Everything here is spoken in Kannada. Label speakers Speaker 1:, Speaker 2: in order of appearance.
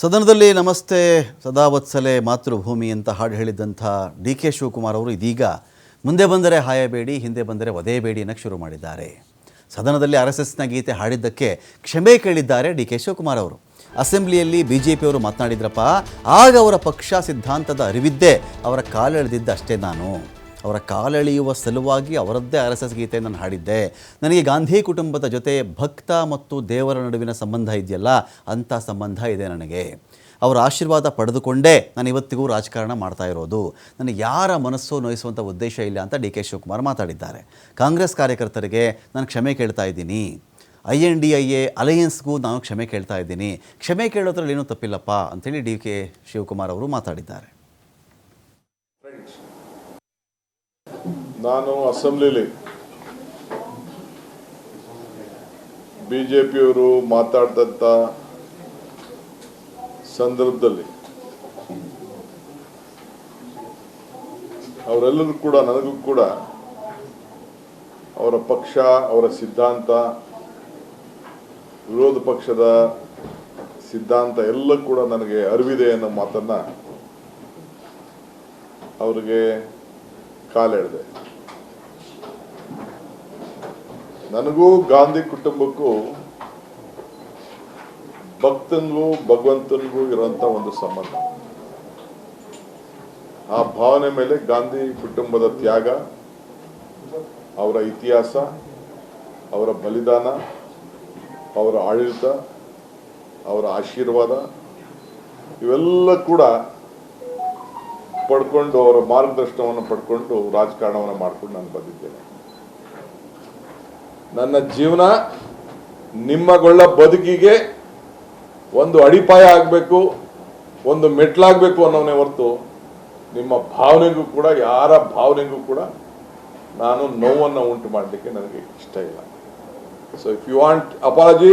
Speaker 1: ಸದನದಲ್ಲಿ ನಮಸ್ತೆ, ಸದಾವತ್ಸಲೆ ಮಾತೃಭೂಮಿ ಅಂತ ಹಾಡು ಹೇಳಿದ್ದಂಥ ಡಿ ಕೆ ಶಿವಕುಮಾರ್ ಅವರು ಇದೀಗ ಮುಂದೆ ಬಂದರೆ ಹಾಯಬೇಡಿ, ಹಿಂದೆ ಬಂದರೆ ಒದೇಬೇಡಿ ಅನ್ನಕ್ಕೆ ಶುರು ಮಾಡಿದ್ದಾರೆ. ಸದನದಲ್ಲಿ ಆರ್ ಎಸ್ ಎಸ್ನ ಗೀತೆ ಹಾಡಿದ್ದಕ್ಕೆ ಕ್ಷಮೆ ಕೇಳಿದ್ದಾರೆ ಡಿ ಕೆ ಶಿವಕುಮಾರ್ ಅವರು. ಅಸೆಂಬ್ಲಿಯಲ್ಲಿ ಬಿ ಜೆ ಪಿಯವರು ಮಾತನಾಡಿದ್ರಪ್ಪ, ಆಗ ಅವರ ಪಕ್ಷ ಸಿದ್ಧಾಂತದ ಅರಿವಿದ್ದೇ ಅವರ ಕಾಲೆಳೆದಿದ್ದ ಅಷ್ಟೇ ನಾನು. ಅವರ ಕಾಲೆಳೆಯುವ ಸಲುವಾಗಿ ಅವರದ್ದೇ ಆರ್ ಎಸ್ ಎಸ್ ಗೀತೆ ನಾನು ಹಾಡಿದ್ದೆ. ನನಗೆ ಗಾಂಧಿ ಕುಟುಂಬದ ಜೊತೆ ಭಕ್ತ ಮತ್ತು ದೇವರ ನಡುವಿನ ಸಂಬಂಧ ಇದೆಯಲ್ಲ? ಅಂಥ ಸಂಬಂಧ ಇದೆ ನನಗೆ. ಅವರ ಆಶೀರ್ವಾದ ಪಡೆದುಕೊಂಡೇ ನಾನು ಇವತ್ತಿಗೂ ರಾಜಕಾರಣ ಮಾಡ್ತಾ ಇರೋದು. ನನಗೆ ಯಾರ ಮನಸ್ಸು ನೋಯಿಸುವಂಥ ಉದ್ದೇಶ ಇಲ್ಲ ಅಂತ ಡಿ ಕೆ ಶಿವಕುಮಾರ್ ಮಾತಾಡಿದ್ದಾರೆ. ಕಾಂಗ್ರೆಸ್ ಕಾರ್ಯಕರ್ತರಿಗೆ ನಾನು ಕ್ಷಮೆ ಕೇಳ್ತಾ ಇದ್ದೀನಿ. I N D I A ಅಲಯನ್ಸ್ಗೂ ನಾನು ಕ್ಷಮೆ ಕೇಳ್ತಾ ಇದ್ದೀನಿ. ಕ್ಷಮೆ ಕೇಳೋದ್ರಲ್ಲಿ ಏನೂ ತಪ್ಪಿಲ್ಲಪ್ಪ ಅಂಥೇಳಿ ಡಿ ಕೆ ಶಿವಕುಮಾರ್ ಅವರು ಮಾತಾಡಿದ್ದಾರೆ.
Speaker 2: ನಾನು ಅಸೆಂಬ್ಲಿಲಿ ಬಿ ಜೆ ಪಿಯವರು ಮಾತಾಡ್ದಂಥ ಸಂದರ್ಭದಲ್ಲಿ ಅವರೆಲ್ಲರೂ ಕೂಡ, ನನಗೂ ಕೂಡ ಅವರ ಪಕ್ಷ, ಅವರ ಸಿದ್ಧಾಂತ, ವಿರೋಧ ಪಕ್ಷದ ಸಿದ್ಧಾಂತ ಎಲ್ಲ ಕೂಡ ನನಗೆ ಅರಿವಿದೆ ಅನ್ನೋ ಮಾತನ್ನು ಅವರಿಗೆ ಕಾಲೆಳೆದೆ ನನಗೂ ಗಾಂಧಿ ಕುಟುಂಬಕ್ಕೂ ಭಕ್ತನಿಗೂ ಭಗವಂತನಿಗೂ ಇರುವಂತ ಒಂದು ಸಂಬಂಧ. ಆ ಭಾವನೆ ಮೇಲೆ ಗಾಂಧಿ ಕುಟುಂಬದ ತ್ಯಾಗ, ಅವರ ಇತಿಹಾಸ, ಅವರ ಬಲಿದಾನ, ಅವರ ಆಡಳಿತ, ಅವರ ಆಶೀರ್ವಾದ, ಇವೆಲ್ಲ ಕೂಡ ಪಡ್ಕೊಂಡು ಅವರ ಮಾರ್ಗದರ್ಶನವನ್ನು ಪಡ್ಕೊಂಡು ರಾಜಕಾರಣವನ್ನು ಮಾಡ್ಕೊಂಡು ನಾನು ಬಂದಿದ್ದೇನೆ. ನನ್ನ ಜೀವನ ನಿಮ್ಮಗೊಳ್ಳ ಬದುಕಿಗೆ ಒಂದು ಅಡಿಪಾಯ ಆಗಬೇಕು, ಒಂದು ಮೆಟ್ಲಾಗಬೇಕು ಅನ್ನೋನೇ ಹೊರತು ನಿಮ್ಮ ಭಾವನೆಗೂ ಕೂಡ, ಯಾರ ಭಾವನೆಗೂ ಕೂಡ ನಾನು ನೋವನ್ನು ಉಂಟು ಮಾಡಲಿಕ್ಕೆ ನನಗೆ ಇಷ್ಟ ಇಲ್ಲ. So if you want apology